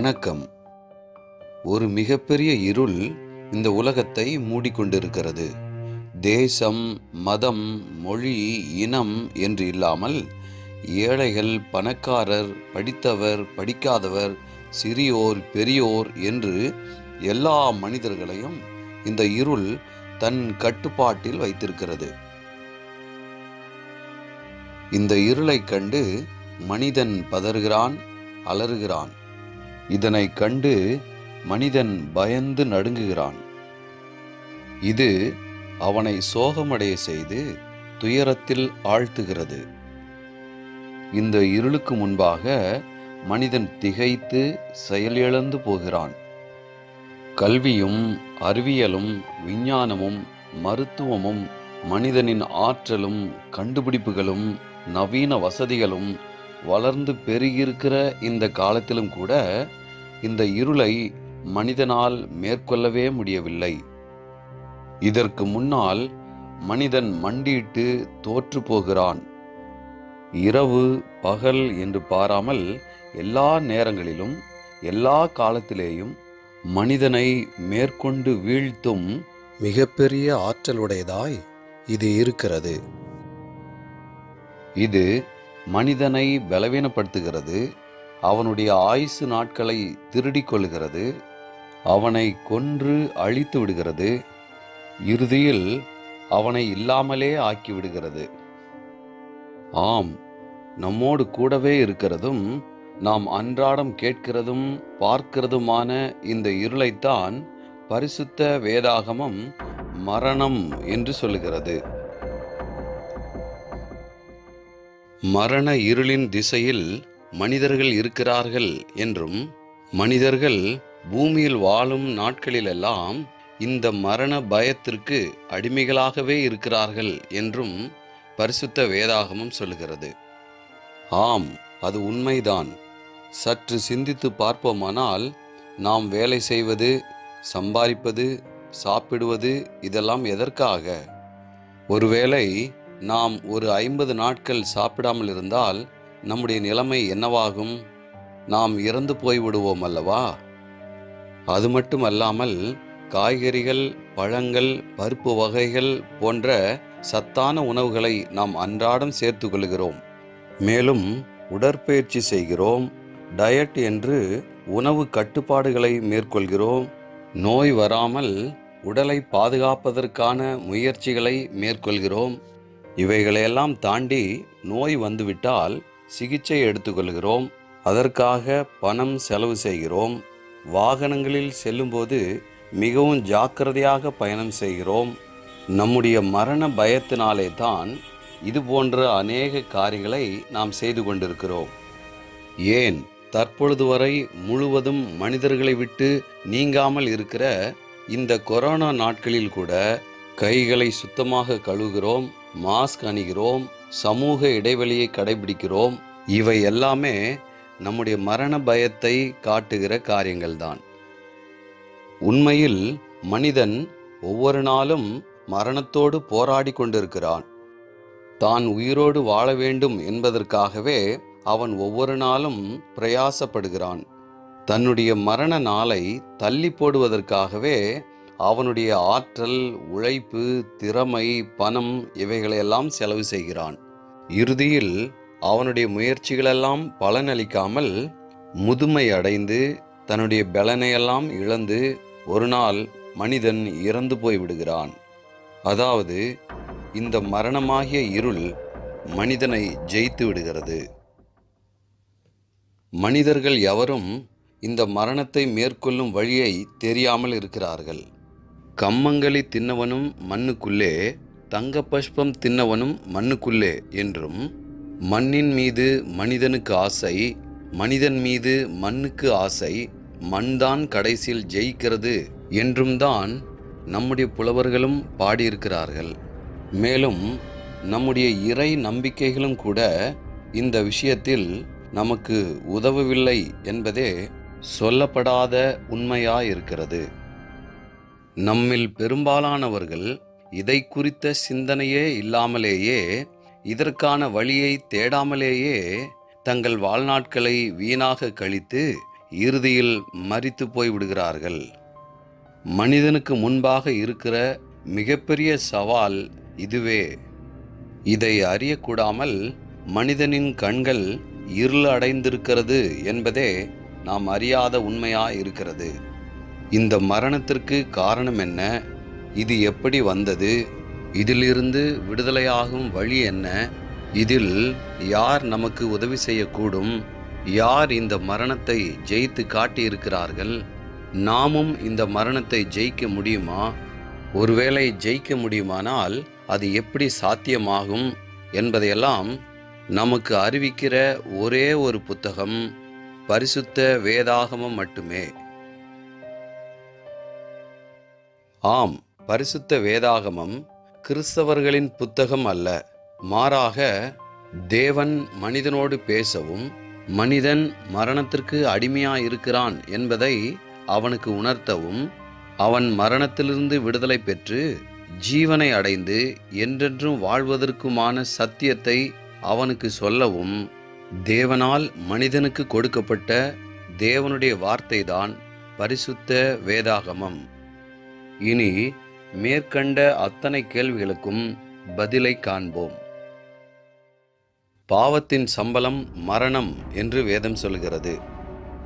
வணக்கம். ஒரு மிகப்பெரிய இருள் இந்த உலகத்தை மூடிக்கொண்டிருக்கிறது. தேசம் மதம் மொழி இனம் என்று இல்லாமல் ஏழைகள் பணக்காரர் படித்தவர் படிக்காதவர் சிறியோர் பெரியோர் என்று எல்லா மனிதர்களையும் இந்த இருள் தன் கட்டுப்பாட்டில் வைத்திருக்கிறது. இந்த இருளைக் கண்டு மனிதன் பதறுகிறான் அலறுகிறான். இதனை கண்டு மனிதன் பயந்து நடுங்குகிறான். இது அவனை சோகமடைய செய்து துயரத்தில் ஆழ்த்துகிறது. இந்த இருளுக்கு முன்பாக மனிதன் திகைத்து செயலிழந்து போகிறான். கல்வியும் அறிவியலும் விஞ்ஞானமும் மருத்துவமும் மனிதனின் ஆற்றலும் கண்டுபிடிப்புகளும் நவீன வசதிகளும் வளர்ந்து பெருகியிருக்கிற இந்த காலத்திலும் கூட இந்த இருளை மனிதனால் மேற்கொள்ளவே முடியவில்லை. இதற்கு முன்னால் மனிதன் மண்டியிட்டு தோற்று போகிறான். இரவு பகல் என்று பாராமல் எல்லா நேரங்களிலும் எல்லா காலத்திலேயும் மனிதனை மேற்கொண்டு வீழ்த்தும் மிகப்பெரிய ஆற்றலுடையதாய் இது இருக்கிறது. இது மனிதனை பலவீனப்படுத்துகிறது அவனுடைய ஆயுசு நாட்களை திருடிக் கொள்கிறது அவனை கொன்று அழித்து விடுகிறது. இறுதியில் அவனை இல்லாமலே ஆக்கி விடுகிறது. ஆம் நம்மோடு கூடவே இருக்கிறதும் நாம் அன்றாடம் கேட்கிறதும் பார்க்கிறதுமான இந்த இருளைத்தான் பரிசுத்த வேதாகமம் மரணம் என்று சொல்லுகிறது. மரண இருளின் திசையில் மனிதர்கள் இருக்கிறார்கள் என்றும் மனிதர்கள் பூமியில் வாழும் நாட்களிலெல்லாம் இந்த மரண பயத்திற்கு அடிமைகளாகவே இருக்கிறார்கள் என்றும் பரிசுத்த வேதாகமம் சொல்லுகிறது. ஆம் அது உண்மைதான். சற்று சிந்தித்து பார்ப்போமானால் நாம் வேலை செய்வது சம்பாதிப்பது சாப்பிடுவது இதெல்லாம் எதற்காக? ஒருவேளை நாம் ஒரு ஐம்பது நாட்கள் சாப்பிடாமல் இருந்தால் நம்முடைய நிலைமை என்னவாகும்? நாம் இறந்து போய்விடுவோம் அல்லவா? அது மட்டுமல்லாமல் காய்கறிகள் பழங்கள் பருப்பு வகைகள் போன்ற சத்தான உணவுகளை நாம் அன்றாடம் சேர்த்து கொள்கிறோம். மேலும் உடற்பயிற்சி செய்கிறோம். டயட் என்று உணவு கட்டுப்பாடுகளை மேற்கொள்கிறோம். நோய் வராமல் உடலை பாதுகாப்பதற்கான முயற்சிகளை மேற்கொள்கிறோம். இவைகளையெல்லாம் தாண்டி நோய் வந்துவிட்டால் சிகிச்சை எடுத்துக்கொள்கிறோம். அதற்காக பணம் செலவு செய்கிறோம். வாகனங்களில் செல்லும்போது மிகவும் ஜாக்கிரதையாக பயணம் செய்கிறோம். நம்முடைய மரண பயத்தினாலே தான் இது போன்ற அநேக காரியங்களை நாம் செய்து கொண்டிருக்கிறோம். ஏன்? தற்பொழுது வரை முழுவதும் மனிதர்களை விட்டு நீங்காமல் இருக்கிற இந்த கொரோனா நாட்களில் கூட கைகளை சுத்தமாக கழுவுகிறோம் மாஸ்க் அணிகிறோம் சமூக இடைவெளியை கடைபிடிக்கிறோம். இவை எல்லாமே நம்முடைய மரண பயத்தை காட்டுகிற காரியங்கள்தான். உண்மையில் மனிதன் ஒவ்வொரு நாளும் மரணத்தோடு போராடி கொண்டிருக்கிறான். தான் உயிரோடு வாழ வேண்டும் என்பதற்காகவே அவன் ஒவ்வொரு நாளும் பிரயாசப்படுகிறான். தன்னுடைய மரண நாளை தள்ளி போடுவதற்காகவே அவனுடைய ஆற்றல் உழைப்பு திறமை பணம் இவைகளையெல்லாம் செலவு செய்கிறான். இறுதியில் அவனுடைய முயற்சிகளெல்லாம் பலனளிக்காமல் முதுமை அடைந்து தன்னுடைய பலனையெல்லாம் இழந்து ஒரு நாள் மனிதன் இறந்து போய் விடுகிறான். அதாவது இந்த மரணமாகிய இருள் மனிதனை ஜெயித்து விடுகிறது. மனிதர்கள் எவரும் இந்த மரணத்தை மேற்கொள்ளும் வழியை தெரியாமல் இருக்கிறார்கள். கம்மங்களி தின்னவனும் மண்ணுக்குள்ளே தங்க பஷ்பம் தின்னவனும் மண்ணுக்குள்ளே என்றும் மண்ணின் மீது மனிதனுக்கு ஆசை மனிதன் மீது மண்ணுக்கு ஆசை மண்தான் கடைசியில் ஜெயிக்கிறது என்றும் தான் நம்முடைய புலவர்களும் பாடியிருக்கிறார்கள். மேலும் நம்முடைய இறை நம்பிக்கைகளும் கூட இந்த விஷயத்தில் நமக்கு உதவவில்லை என்பதே சொல்லப்படாத உண்மையாயிருக்கிறது. நம்மில் பெரும்பாலானவர்கள் இதை குறித்த சிந்தனையே இல்லாமலேயே இதற்கான வழியை தேடாமலேயே தங்கள் வாழ்நாட்களை வீணாக கழித்து இறுதியில் மறித்து போய் விடுகிறார்கள் மனிதனுக்கு முன்பாக இருக்கிற மிகப்பெரிய சவால் இதுவே. இதை அறியக்கூடாமல் மனிதனின் கண்கள் இருள் அடைந்திருக்கிறது என்பதே நாம் அறியாத உண்மையாக இருக்கிறது இந்த மரணத்திற்கு காரணம் என்ன? இது எப்படி வந்தது? இதிலிருந்து விடுதலையாகும் வழி என்ன? இதில் யார் நமக்கு உதவி செய்யக்கூடும்? யார் இந்த மரணத்தை ஜெயித்து காட்டியிருக்கிறார்கள்? நாமும் இந்த மரணத்தை ஜெயிக்க முடியுமா? ஒருவேளை ஜெயிக்க முடியுமானால் அது எப்படி சாத்தியமாகும் என்பதையெல்லாம் நமக்கு அறிவிக்கிற ஒரே ஒரு புத்தகம் பரிசுத்த வேதாகமம் மட்டுமே. ஆம் பரிசுத்த வேதாகமம் கிறிஸ்தவர்களின் புத்தகம் அல்ல. மாறாக தேவன் மனிதனோடு பேசவும் மனிதன் மரணத்திற்கு அடிமையாயிருக்கிறான் என்பதை அவனுக்கு உணர்த்தவும் அவன் மரணத்திலிருந்து விடுதலை பெற்று ஜீவனை அடைந்து என்றென்றும் வாழ்வதற்குமான சத்தியத்தை அவனுக்கு சொல்லவும் தேவனால் மனிதனுக்கு கொடுக்கப்பட்ட தேவனுடைய வார்த்தைதான் பரிசுத்த வேதாகமம். இனி மேற்கண்ட அத்தனை கேள்விகளுக்கும் பதிலை காண்போம். பாவத்தின் சம்பளம் மரணம் என்று வேதம் சொல்கிறது.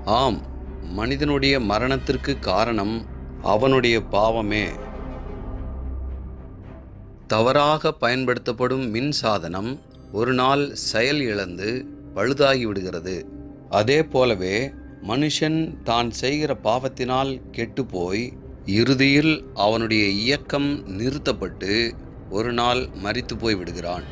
ஆம் மனிதனுடைய மரணத்திற்கு காரணம் அவனுடைய பாவமே. தவறாக பயன்படுத்தப்படும் மின் சாதனம் ஒரு நாள் செயல் இழந்து பழுதாகி விடுகிறது. அதே போலவே மனுஷன் தான் செய்கிற பாவத்தினால் கெட்டுப்போய் இறுதியில் அவனுடைய இயக்கம் நிறுத்தப்பட்டு ஒரு நாள் மறித்து போய் விடுகிறான்.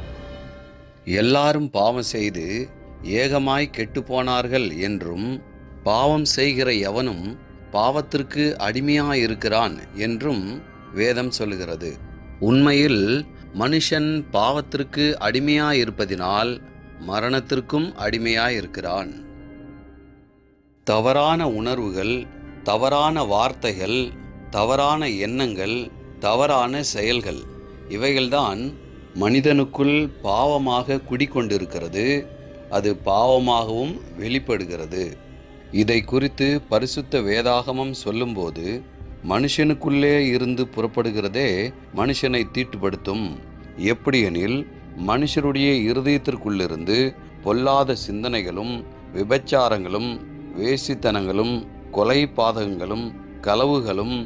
எல்லாரும் பாவம் செய்து ஏகமாய் கெட்டுப்போனார்கள் என்றும் பாவம் செய்கிற எவனும் பாவத்திற்கு அடிமையாயிருக்கிறான் என்றும் வேதம் சொல்லுகிறது. உண்மையில் மனுஷன் பாவத்திற்கு அடிமையாயிருப்பதினால் மரணத்திற்கும் அடிமையாயிருக்கிறான். தவறான உணர்வுகள் தவறான வார்த்தைகள் தவறான எண்ணங்கள் தவறான செயல்கள் இவைகள்தான் மனிதனுக்குள் பாவமாக குடிக்கொண்டிருக்கிறது அது பாவமாகவும் வெளிப்படுகிறது. இதை குறித்து பரிசுத்த வேதாகமம் சொல்லும்போது மனுஷனுக்குள்ளே இருந்து புறப்படுகிறதே மனுஷனை தீட்டுப்படுத்தும். எப்படியெனில் மனுஷருடைய இருதயத்திற்குள்ளிருந்து பொல்லாத சிந்தனைகளும் விபச்சாரங்களும் வேசித்தனங்களும் கொலை பாதகங்களும் களவுகளும்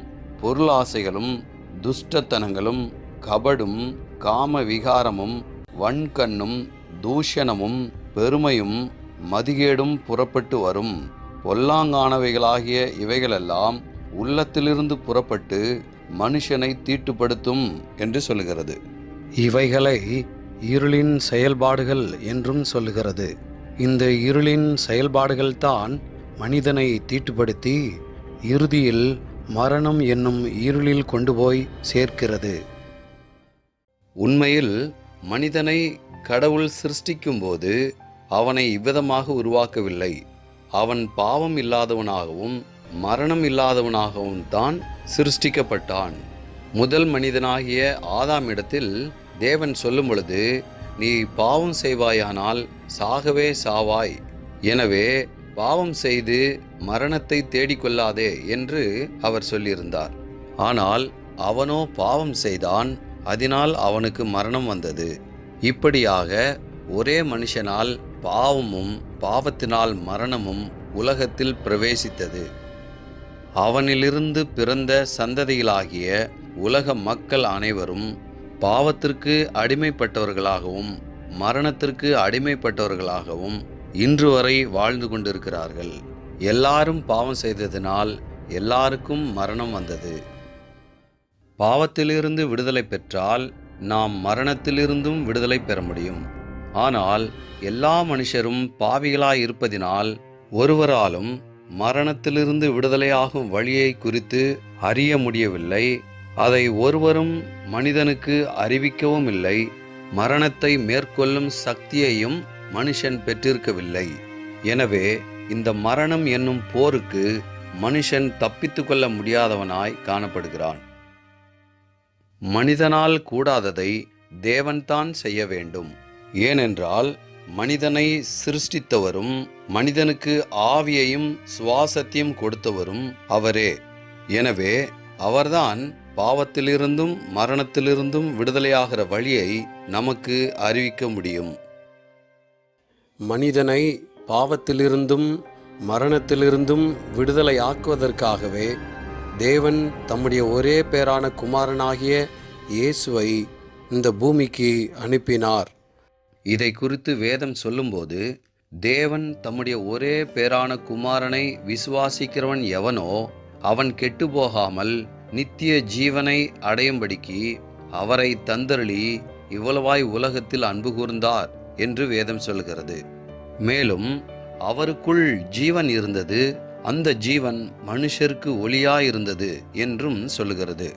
பொருளாசைகளும் துஷ்டத்தனங்களும் கபடும் காம விகாரமும் வன்கண்ணும் தூஷணமும் பெருமையும் மதிகேடும் புறப்பட்டு வரும். பொல்லாங்கானவைகளாகிய இவைகளெல்லாம் உள்ளத்திலிருந்து புறப்பட்டு மனுஷனை தீட்டுப்படுத்தும் என்று சொல்லுகிறது. இவைகளை இருளின் செயல்பாடுகள் என்றும் சொல்லுகிறது. இந்த இருளின் செயல்பாடுகள்தான் மனிதனை தீட்டுப்படுத்தி இறுதியில் மரணம் என்னும் இருளில் கொண்டு போய் சேர்க்கிறது. உண்மையில் மனிதனை கடவுள் சிருஷ்டிக்கும்போது அவனை இவ்விதமாக உருவாக்கவில்லை. அவன் பாவம் இல்லாதவனாகவும் மரணம் இல்லாதவனாகவும் தான் சிருஷ்டிக்கப்பட்டான். முதல் மனிதனாகிய ஆதாமிடத்தில் தேவன் சொல்லும் பொழுது நீ பாவம் செய்வாயானால் சாகவே சாவாய். எனவே பாவம் செய்து மரணத்தை தேடிக்கொள்ளாதே என்று அவர் சொல்லியிருந்தார். ஆனால் அவனோ பாவம் செய்தான் அதனால் அவனுக்கு மரணம் வந்தது. இப்படியாக ஒரே மனுஷனால் பாவமும் பாவத்தினால் மரணமும் உலகத்தில் பிரவேசித்தது. அவனிலிருந்து பிறந்த சந்ததிகளாகிய உலக மக்கள் அனைவரும் பாவத்திற்கு அடிமைப்பட்டவர்களாகவும் மரணத்திற்கு அடிமைப்பட்டவர்களாகவும் இன்று வரை வாழ்ந்து கொண்டிருக்கிறார்கள். எல்லாரும் பாவம் செய்ததினால் எல்லாருக்கும் மரணம் வந்தது. பாவத்திலிருந்து விடுதலை பெற்றால் நாம் மரணத்திலிருந்தும் விடுதலை பெற முடியும். ஆனால் எல்லா மனுஷரும் பாவிகளாய் இருப்பதினால் ஒருவராலும் மரணத்திலிருந்து விடுதலையாகும் வழியை குறித்து அறிய முடியவில்லை. அதை ஒருவரும் மனிதனுக்கு அறிவிக்கவும் இல்லை. மரணத்தை மேற்கொள்ளும் சக்தியையும் மனுஷன் பெற்றிருக்கவில்லை. எனவே இந்த மரணம் என்னும் போருக்கு மனுஷன் தப்பித்து கொள்ள முடியாதவனாய் காணப்படுகிறான். மனிதனால் கூடாததை தேவன்தான் செய்ய வேண்டும். ஏனென்றால் மனிதனை சிருஷ்டித்தவரும் மனிதனுக்கு ஆவியையும் சுவாசத்தையும் கொடுத்தவரும் அவரே. எனவே அவர்தான் பாவத்திலிருந்தும் மரணத்திலிருந்தும் விடுதலையாகிற வழியை நமக்கு அறிவிக்க முடியும். மனிதனை பாவத்திலிருந்தும் மரணத்திலிருந்தும் விடுதலையாக்குவதற்காகவே தேவன் தம்முடைய ஒரே பேரான குமாரனாகிய இயேசுவை இந்த பூமிக்கு அனுப்பினார். இதை குறித்து வேதம் சொல்லும்போது தேவன் தம்முடைய ஒரே பேரான குமாரனை விசுவாசிக்கிறவன் எவனோ அவன் கெட்டுப்போகாமல் நித்திய ஜீவனை அடையும்படிக்கு அவரை தந்தருளி இவ்வளவாய் உலகத்தில் அன்பு கூர்ந்தார் என்று வேதம் சொல்கிறது மேலும் அவருக்குள் ஜீவன் இருந்தது அந்த ஜீவன் மனுஷருக்கு ஒளியாயிருந்தது என்றும் சொல்லுகிறது.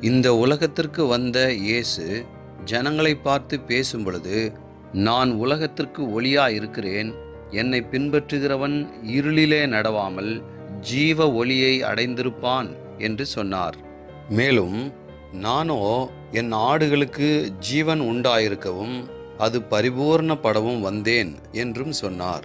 இந்த உலகத்திற்கு வந்த இயேசு ஜனங்களை பார்த்து பேசும் பொழுது நான் உலகத்திற்கு ஒளியா இருக்கிறேன் என்னை பின்பற்றுகிறவன் இருளிலே நடவாமல் ஜீவ ஒளியை அடைந்திருப்பான் என்று சொன்னார். மேலும் நானோ என் ஆடுகளுக்கு ஜீவன் உண்டாயிருக்கவும் அது பரிபூர்ணப்படவும் வந்தேன் என்றும் சொன்னார்.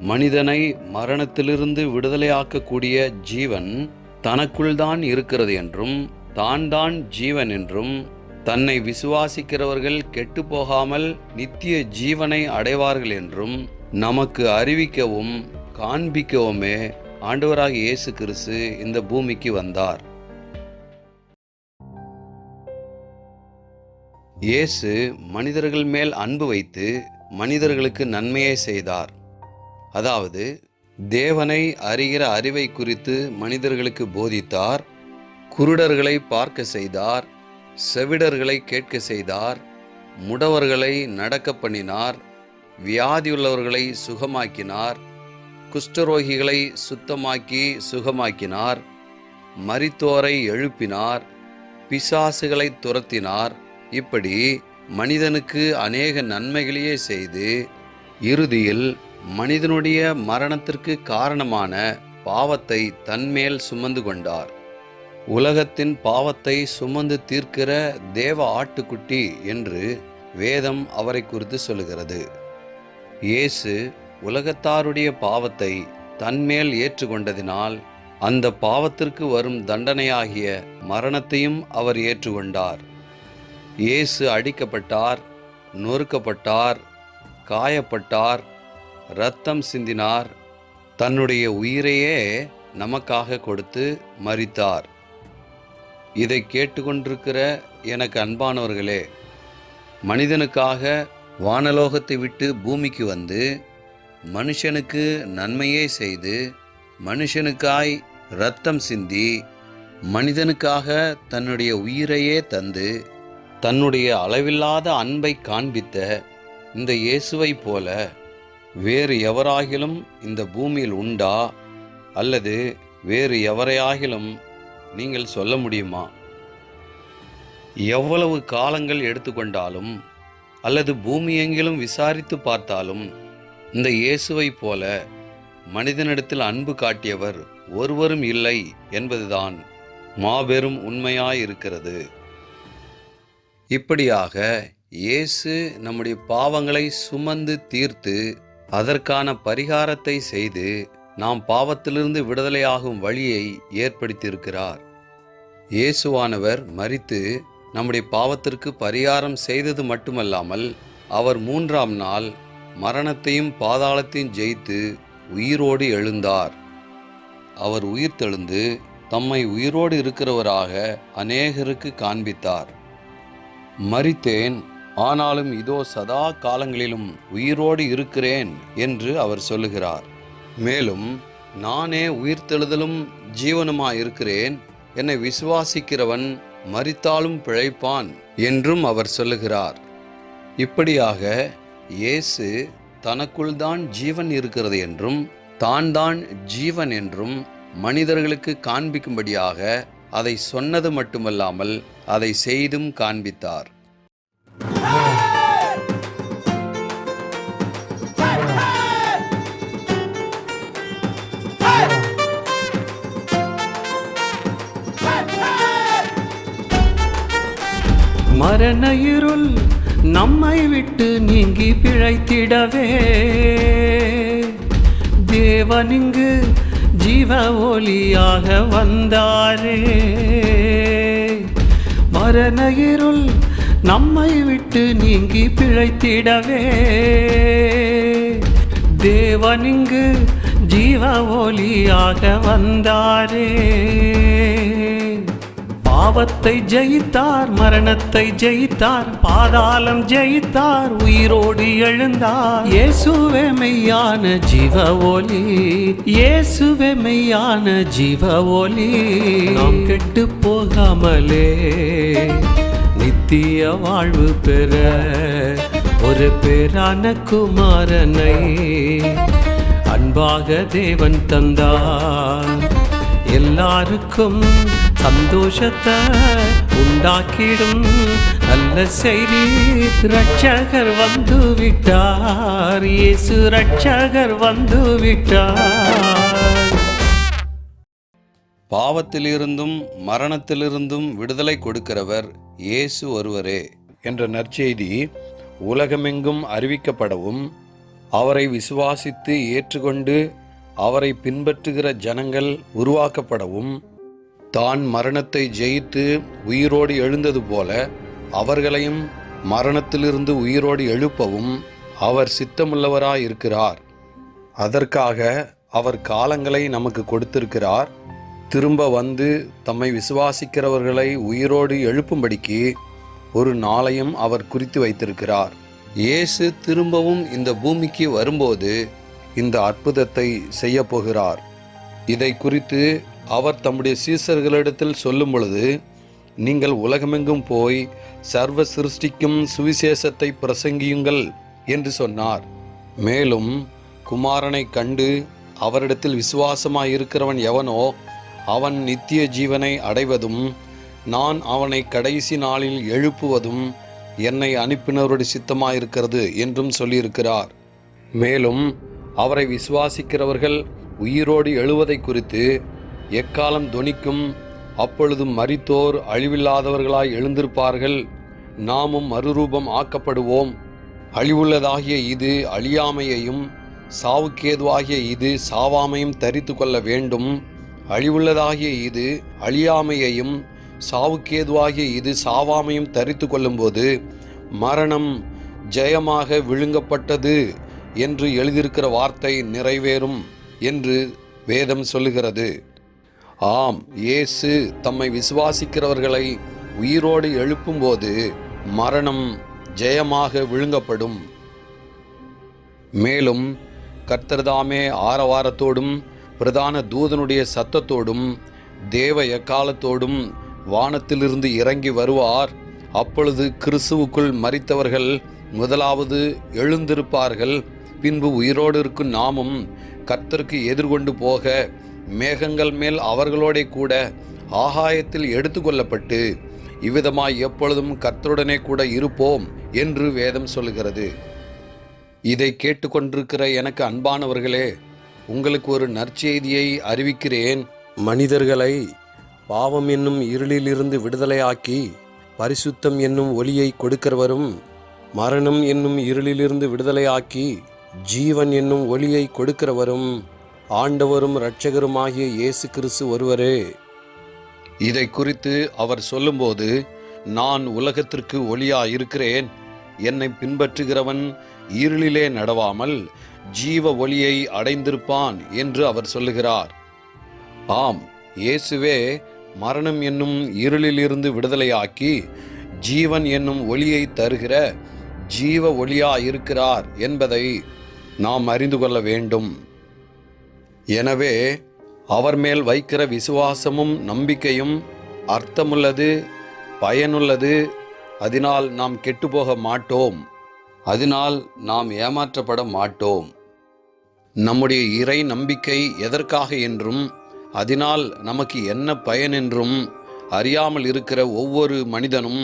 மனிதனை மரணத்திலிருந்து விடுதலையாக்கக்கூடிய ஜீவன் தனக்குள்தான் இருக்கிறது என்றும் தான் தான் ஜீவன் என்றும் தன்னை விசுவாசிக்கிறவர்கள் கெட்டு போகாமல் நித்திய ஜீவனை அடைவார்கள் என்றும் நமக்கு அறிவிக்கவும் காண்பிக்கவுமே ஆண்டவராக இயேசு கிறிஸ்து இந்த பூமிக்கு வந்தார். இயேசு மனிதர்கள் மேல் அன்பு வைத்து மனிதர்களுக்கு நன்மையை செய்தார். அதாவது தேவனை அறிகிற அறிவை குறித்து மனிதர்களுக்கு போதித்தார் குருடர்களை பார்க்க செய்தார் செவிடர்களை கேட்க செய்தார் முடவர்களை நடக்க பண்ணினார் வியாதியுள்ளவர்களை சுகமாக்கினார் குஷ்டரோகிகளை சுத்தமாக்கி சுகமாக்கினார் மரித்தோரை எழுப்பினார் பிசாசுகளை துரத்தினார் இப்படி மனிதனுக்கு அநேக நன்மைகளையே செய்து இறுதியில் மனிதனுடைய மரணத்திற்கு காரணமான பாவத்தை தன்மேல் சுமந்து கொண்டார். உலகத்தின் பாவத்தை சுமந்து தீர்க்கிற தேவ ஆட்டுக்குட்டி என்று வேதம் அவரை குறித்து சொல்லுகிறது. இயேசு உலகத்தாருடைய பாவத்தை தன்மேல் ஏற்றுக்கொண்டதினால் அந்த பாவத்திற்கு வரும் தண்டனையாகிய மரணத்தையும் அவர் ஏற்றுக்கொண்டார். இயேசு அடிக்கப்பட்டார் நொறுக்கப்பட்டார் காயப்பட்டார் இரத்தம் சிந்தினார் தன்னுடைய உயிரையே நமக்காக கொடுத்து மறித்தார் இதை கேட்டுக்கொண்டிருக்கிற எனக்கு அன்பானவர்களே மனிதனுக்காக வானலோகத்தை விட்டு பூமிக்கு வந்து மனுஷனுக்கு நன்மையே செய்து மனுஷனுக்காய் இரத்தம் சிந்தி மனிதனுக்காக தன்னுடைய உயிரையே தந்து தன்னுடைய அளவில்லாத அன்பை காண்பித்த இந்த இயேசுவை போல வேறு எவராகிலும் இந்த பூமியில் உண்டா? அல்லது வேறு எவரையாகிலும் நீங்கள் சொல்ல முடியுமா? எவ்வளவு காலங்கள் எடுத்துக்கொண்டாலும் அல்லது பூமியெங்கிலும் விசாரித்து பார்த்தாலும் இந்த இயேசுவை போல மனிதனிடத்தில் அன்பு காட்டியவர் ஒருவரும் இல்லை என்பதுதான் மாபெரும் உண்மையாயிருக்கிறது. இப்படியாக இயேசு நம்முடைய பாவங்களை சுமந்து தீர்த்து அதற்கான பரிகாரத்தை செய்து நாம் பாவத்திலிருந்து விடுதலையாகும் வழியை ஏற்படுத்தியிருக்கிறார். இயேசுவானவர் மறித்து நம்முடைய பாவத்திற்கு பரிகாரம் செய்தது மட்டுமல்லாமல் அவர் மூன்றாம் நாள் மரணத்தையும் பாதாளத்தையும் ஜெயித்து உயிரோடு எழுந்தார். அவர் உயிர்த்தெழுந்து தம்மை உயிரோடு இருக்கிறவராக அநேகருக்கு காண்பித்தார். மறித்தேன் ஆனாலும் இதோ சதா காலங்களிலும் உயிரோடு இருக்கிறேன் என்று அவர் சொல்லுகிறார். மேலும் நானே உயிர்த்தெழுதலும் ஜீவனுமாய் இருக்கிறேன் என்னை விசுவாசிக்கிறவன் மறித்தாலும் பிழைப்பான் என்றும் அவர் சொல்லுகிறார். இப்படியாக இயேசு தனக்குள் தான் ஜீவன் இருக்கிறது என்றும் தான் தான் ஜீவன் என்றும் மனிதர்களுக்கு காண்பிக்கும்படியாக அதை சொன்னது மட்டுமல்லாமல் அதை செய்தும் காண்பித்தார். மரண இருள் நம்மை விட்டு நீங்கி பிழைத்திடவே. தேவனிங்கு ஜீவ ஒளியாக வந்தாரே. மரண இருள் நம்மை விட்டு நீங்கி பிழைத்திடவே. தேவனிங்கு ஜீவ ஒளியாக வந்தாரே. பாவத்தை ஜெயித்தார் மரணத்தை ஜெயித்தார் பாதாளம் ஜெயித்தார் உயிரோடு எழுந்தார். இயேசுவே மெய்யான ஜீவ ஒலி இயேசுவே மெய்யான ஜீவ ஒலி நாம் கெட்டு போகாமலே நித்திய வாழ்வு பெற ஒரு பேரான குமாரனை அன்பாக தேவன் தந்தார். எல்லாருக்கும் சந்தோஷத்தை உண்டாக்கிடும் நல்ல செய்தி. ரட்சகர் வந்து விட்டார் இயேசு ரட்சகர் வந்து விட்டார் பாவத்திலிருந்தும் மரணத்திலிருந்தும் விடுதலை கொடுக்கிறவர் இயேசு ஒருவரே. என்ற நற்செய்தி உலகமெங்கும் அறிவிக்கப்படவும் அவரை விசுவாசித்து ஏற்றுக்கொண்டு அவரை பின்பற்றுகிற ஜனங்கள் உருவாக்கப்படவும் தான் மரணத்தை ஜெயித்து உயிரோடு எழுந்தது போல அவர்களையும் மரணத்திலிருந்து உயிரோடு எழுப்பவும் அவர் சித்தமுள்ளவராயிருக்கிறார். அதற்காக அவர் காலங்களை நமக்கு கொடுத்திருக்கிறார். திரும்ப வந்து தம்மை விசுவாசிக்கிறவர்களை உயிரோடு எழுப்பும்படிக்கு ஒரு நாளையும் அவர் குறித்து வைத்திருக்கிறார். இயேசு திரும்பவும் இந்த பூமிக்கு வரும்போது இந்த அற்புதத்தை செய்ய போகிறார் இதை குறித்து அவர் தம்முடைய சீசர்களிடத்தில் சொல்லும் பொழுது நீங்கள் உலகமெங்கும் போய் சர்வ சிருஷ்டிக்கும் சுவிசேஷத்தை பிரசங்கியுங்கள் என்று சொன்னார். மேலும் குமாரனை கண்டு அவரிடத்தில் விசுவாசமாய் இருக்கிறவன் எவனோ அவன் நித்திய ஜீவனை அடைவதும் நான் அவனை கடைசி நாளில் எழுப்புவதும் என்னை அனுப்பினவருடைய சித்தமாயிருக்கிறது என்றும் சொல்லியிருக்கிறார். மேலும் அவரை விசுவாசிக்கிறவர்கள் உயிரோடு எழுவதை குறித்து எக்காலம் தொனிக்கும் அப்பொழுது மறித்தோர் அழிவில்லாதவர்களாய் எழுந்திருப்பார்கள். நாமும் மறுரூபம் ஆக்கப்படுவோம். அழிவுள்ளதாகிய இது அழியாமையையும் சாவுக்கேதுவாகிய இது சாவாமையும் தரித்து கொள்ள வேண்டும். அழிவுள்ளதாகிய இது அழியாமையையும் சாவுக்கேதுவாகிய இது சாவாமையும் தரித்து கொள்ளும்போது மரணம் ஜெயமாக விழுங்கப்பட்டது என்று எழுதியிருக்கிற வார்த்தை நிறைவேறும் என்று வேதம் சொல்லுகிறது. ஆம் இயேசு தம்மை விசுவாசிக்கிறவர்களை உயிரோடு எழுப்பும்போது மரணம் ஜெயமாக விழுங்கப்படும். மேலும் கர்த்தர்தாமே ஆரவாரத்தோடும் பிரதான தூதனுடைய சத்தத்தோடும் தேவ எக்காலத்தோடும் வானத்திலிருந்து இறங்கி வருவார். அப்பொழுது கிறிஸ்துவுக்குள் மறித்தவர்கள் முதலாவது எழுந்திருப்பார்கள். பின்பு உயிரோடு இருக்கும் நாமும் கர்த்தருக்கு எதிர்கொண்டு போக மேகங்கள் மேல் அவர்களோடே கூட ஆகாயத்தில் எடுத்துக்கொள்ளப்பட்டு இவ்விதமாய் எப்பொழுதும் கர்த்தருடனே கூட இருப்போம் என்று வேதம் சொல்லுகிறது. இதை கேட்டுக்கொண்டிருக்கிற எனக்கு அன்பானவர்களே உங்களுக்கு ஒரு நற்செய்தியை அறிவிக்கிறேன். மனிதர்களை பாவம் என்னும் இருளிலிருந்து விடுதலையாக்கி பரிசுத்தம் என்னும் ஒளியை கொடுக்கிறவரும் மரணம் என்னும் இருளிலிருந்து விடுதலையாக்கி ஜீவன் என்னும் ஒளியை கொடுக்கிறவரும் ஆண்டவரும் இரட்சகருமாகிய இயேசு கிறிஸ்து ஒருவரே. இதை குறித்து அவர் சொல்லும்போது நான் உலகத்திற்கு ஒளியா இருக்கிறேன் என்னை பின்பற்றுகிறவன் இருளிலே நடவாமல் ஜீவ ஒளியை அடைந்திருப்பான் என்று அவர் சொல்லுகிறார். ஆம் இயேசுவே மரணம் என்னும் இருளிலிருந்து விடுதலையாக்கி ஜீவன் என்னும் ஒளியை தருகிற ஜீவ ஒளியா இருக்கிறார் என்பதை நாம் அறிந்து கொள்ள வேண்டும். எனவே அவர் மேல் வைக்கிற விசுவாசமும் நம்பிக்கையும் அர்த்தமுள்ளது பயனுள்ளது. அதனால் நாம் கெட்டுப்போக மாட்டோம். அதனால் நாம் ஏமாற்றப்பட மாட்டோம். நம்முடைய இறை நம்பிக்கை எதற்காக என்றும் அதனால் நமக்கு என்ன பயன் என்றும் அறியாமல் இருக்கிற ஒவ்வொரு மனிதனும்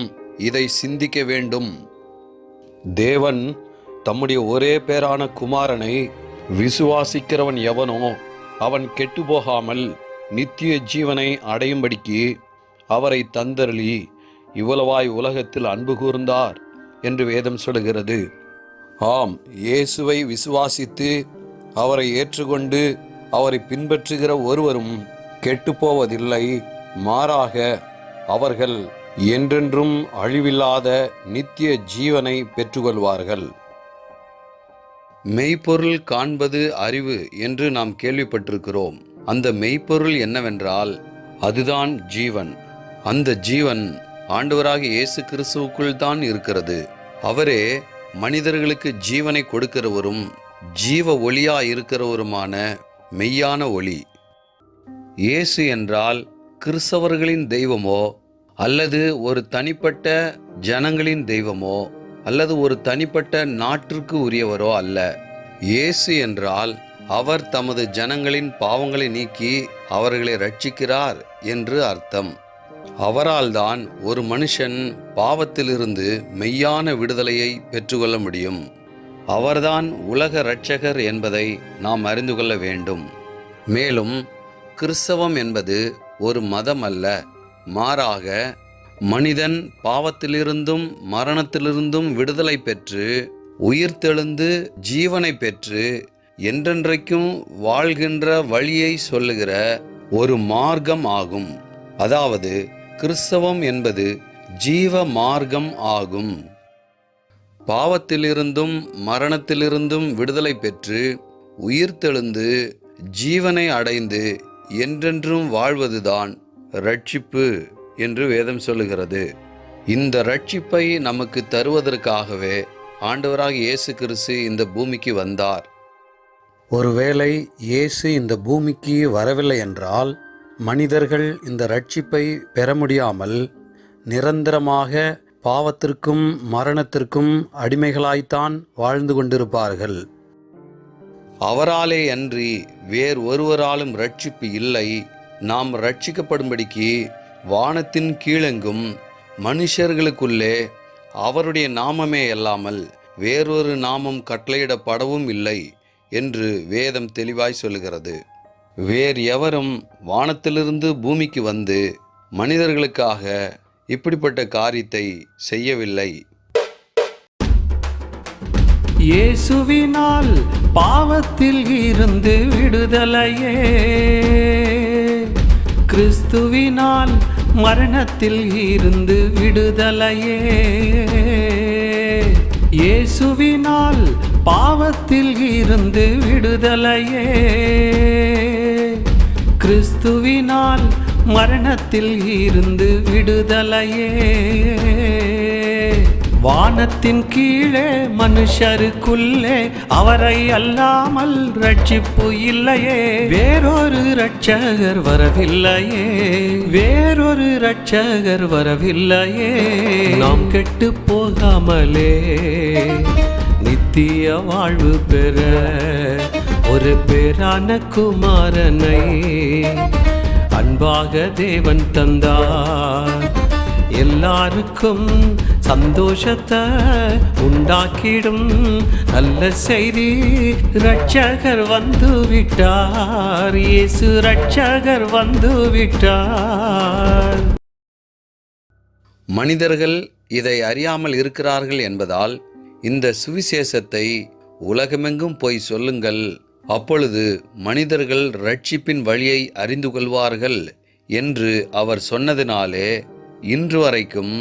இதை சிந்திக்க வேண்டும். தேவன் தம்முடைய ஒரே பேரான குமாரனை விசுவாசிக்கிறவன் எவனோ அவன் கெட்டுப்போகாமல் நித்திய ஜீவனை அடையும்படிக்கு அவரை தந்தருளி இவ்வளவாய் உலகத்தில் அன்பு கூர்ந்தார் என்று வேதம் சொல்கிறது ஆம் இயேசுவை விசுவாசித்து அவரை ஏற்றுக்கொண்டு அவரை பின்பற்றுகிற ஒருவரும் கெட்டுப்போவதில்லை மாறாக அவர்கள் என்றென்றும் அழிவில்லாத நித்திய ஜீவனை பெற்றுக்கொள்வார்கள். மெய்ப்பொருள் காண்பது அறிவு என்று நாம் கேள்விப்பட்டிருக்கிறோம். அந்த மெய்ப்பொருள் என்னவென்றால் அதுதான் ஜீவன். அந்த ஜீவன் ஆண்டவராக இயேசு கிறிஸ்துவுக்குள் தான் இருக்கிறது. அவரே மனிதர்களுக்கு ஜீவனை கொடுக்கிறவரும் ஜீவ ஒளியா இருக்கிறவருமான மெய்யான ஒளி. இயேசு என்றால் கிறிஸ்தவர்களின் தெய்வமோ அல்லது ஒரு தனிப்பட்ட ஜனங்களின் தெய்வமோ? அல்லது ஒரு தனிப்பட்ட நாட்டிற்கு உரியவரோ அல்ல. இயேசு என்றால் அவர் தமது ஜனங்களின் பாவங்களை நீக்கி அவர்களை ரட்சிக்கிறார் என்று அர்த்தம். அவரால்தான் ஒரு மனுஷன் பாவத்திலிருந்து மெய்யான விடுதலையை பெற்றுக்கொள்ள முடியும். அவர்தான் உலக இரட்சகர் என்பதை நாம் அறிந்து கொள்ள வேண்டும். மேலும் கிறிஸ்தவம் என்பது ஒரு மதம் அல்ல மாறாக மனிதன் பாவத்திலிருந்தும் மரணத்திலிருந்தும் விடுதலை பெற்று உயிர்த்தெழுந்து ஜீவனை பெற்று என்றென்றைக்கும் வாழ்கின்ற வழியை சொல்லுகிற ஒரு மார்க்கம் ஆகும். அதாவது கிறிஸ்தவம் என்பது ஜீவ மார்க்கம் ஆகும். பாவத்திலிருந்தும் மரணத்திலிருந்தும் விடுதலை பெற்று உயிர்த்தெழுந்து ஜீவனை அடைந்து என்றென்றும் வாழ்வதுதான் ரட்சிப்பு. என்று வேதம் சொல்லுகிறது. இந்த ரட்சிப்பை நமக்கு தருவதற்காகவே ஆண்டவராக இயேசு கிறிஸ்து இந்த பூமிக்கு வந்தார். ஒருவேளை இயேசு இந்த பூமிக்கு வரவில்லை என்றால் மனிதர்கள் இந்த ரட்சிப்பை பெற முடியாமல் நிரந்தரமாக பாவத்திற்கும் மரணத்திற்கும் அடிமைகளாய்த்தான் வாழ்ந்து கொண்டிருப்பார்கள். அவராலே அன்றி வேறு ஒருவராலும் ரட்சிப்பு இல்லை. நாம் ரட்சிக்கப்படும்படிக்கு வானத்தின் கீழெங்கும் மனுஷர்களுக்குள்ளே அவருடைய நாமமே அல்லாமல் வேறொரு நாமம் கட்டளையிடப்படவும் இல்லை என்று வேதம் தெளிவாய் சொல்லுகிறது. வேறு எவரும் வானத்திலிருந்து பூமிக்கு வந்து மனிதர்களுக்காக இப்படிப்பட்ட காரியத்தை செய்யவில்லை. இயேசுவினால் பாவத்தில் இருந்து விடுதலையே. கிறிஸ்துவினால் மரணத்தில் இருந்து விடுதலையே. இயேசுவினால் பாவத்தில் இருந்து விடுதலையே. கிறிஸ்துவினால் மரணத்தில் இருந்து விடுதலையே. வானத்தின் கீழே மனுஷருக்குள்ளே அவரை அல்லாமல் ரட்சிப்பு இல்லையே. வேறொரு ரட்சகர் வரவில்லையே. வேறொரு ரட்சகர் வரவில்லையே. நாம் கெட்டு போகாமலே நித்திய வாழ்வு பெற ஒரு பேரான குமாரனை அன்பாக தேவன் தந்தார். எல்லாருக்கும் சந்தோஷத்தை உண்டாக்கிடும் நல்ல செய்தி. ரட்சகர் வந்து விட்டார் இயேசு ரட்சகர் வந்து விட்டார் மனிதர்கள் இதை அறியாமல் இருக்கிறார்கள் என்பதால் இந்த சுவிசேஷத்தை உலகமெங்கும் போய் சொல்லுங்கள். அப்பொழுது மனிதர்கள் ரட்சிப்பின் வழியை அறிந்து கொள்வார்கள் என்று அவர் சொன்னதினாலே இன்று வரைக்கும்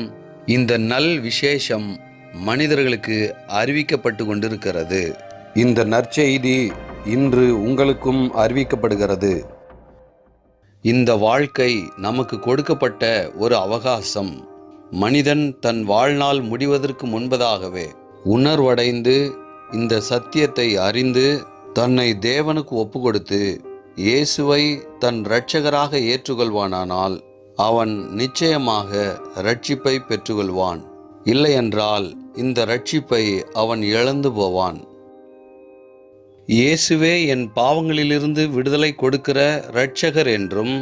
இந்த நல் விசேஷம் மனிதர்களுக்கு அறிவிக்கப்பட்டு கொண்டிருக்கிறது. இந்த நற்செய்தி இன்று உங்களுக்கும் அறிவிக்கப்படுகிறது. இந்த வாழ்க்கை நமக்கு கொடுக்கப்பட்ட ஒரு அவகாசம். மனிதன் தன் வாழ்நாள் முடிவதற்கு முன்பதாகவே உணர்வடைந்து இந்த சத்தியத்தை அறிந்து தன்னை தேவனுக்கு ஒப்பு கொடுத்து இயேசுவை தன் இரட்சகராக ஏற்றுக்கொள்வானானால் அவன் நிச்சயமாக ரட்சிப்பை பெற்றுக்கொள்வான். இல்லையென்றால் இந்த ரட்சிப்பை அவன் இழந்து போவான். இயேசுவே என் பாவங்களிலிருந்து விடுதலை கொடுக்கிற இரட்சகர் என்றும்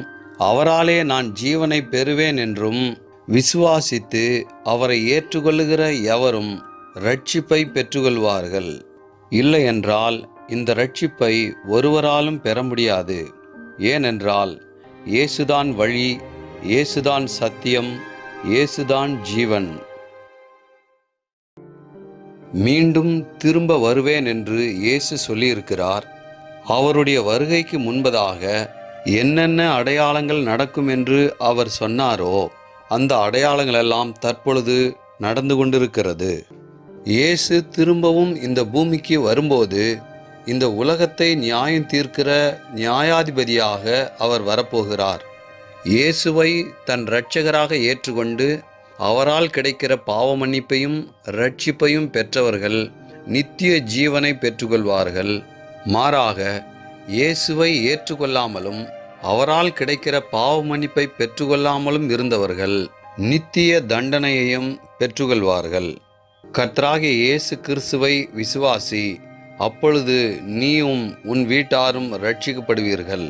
அவராலே நான் ஜீவனை பெறுவேன் என்றும் விசுவாசித்து அவரை ஏற்றுக்கொள்ளுகிற எவரும் ரட்சிப்பை பெற்றுக்கொள்வார்கள். இல்லையென்றால் இந்த ரட்சிப்பை ஒருவராலும் பெற முடியாது. ஏனென்றால் இயேசுதான் வழி இயேசுதான் சத்தியம் இயேசுதான் ஜீவன். மீண்டும் திரும்ப வருவேன் என்று இயேசு சொல்லியிருக்கிறார். அவருடைய வருகைக்கு முன்பதாக என்னென்ன அடையாளங்கள் நடக்கும் என்று அவர் சொன்னாரோ அந்த அடையாளங்கள் எல்லாம் தற்பொழுது நடந்து கொண்டிருக்கிறது. இயேசு திரும்பவும் இந்த பூமிக்கு வரும்போது இந்த உலகத்தை நியாயம் தீர்க்கிற நியாயாதிபதியாக அவர் வரப்போகிறார். இயேசுவை தன் இரட்சகராக ஏற்றுக்கொண்டு அவரால் கிடைக்கிற பாவ மன்னிப்பையும் ரட்சிப்பையும் பெற்றவர்கள் நித்திய ஜீவனை பெற்றுக்கொள்வார்கள். மாறாக இயேசுவை ஏற்றுக்கொள்ளாமலும் அவரால் கிடைக்கிற பாவ மன்னிப்பை பெற்றுக்கொள்ளாமலும் இருந்தவர்கள் நித்திய தண்டனையையும் பெற்றுக்கொள்வார்கள். கர்த்தராகிய இயேசு கிறிஸ்துவை விசுவாசி அப்பொழுது நீயும் உன் வீட்டாரும் ரட்சிக்கப்படுவீர்கள்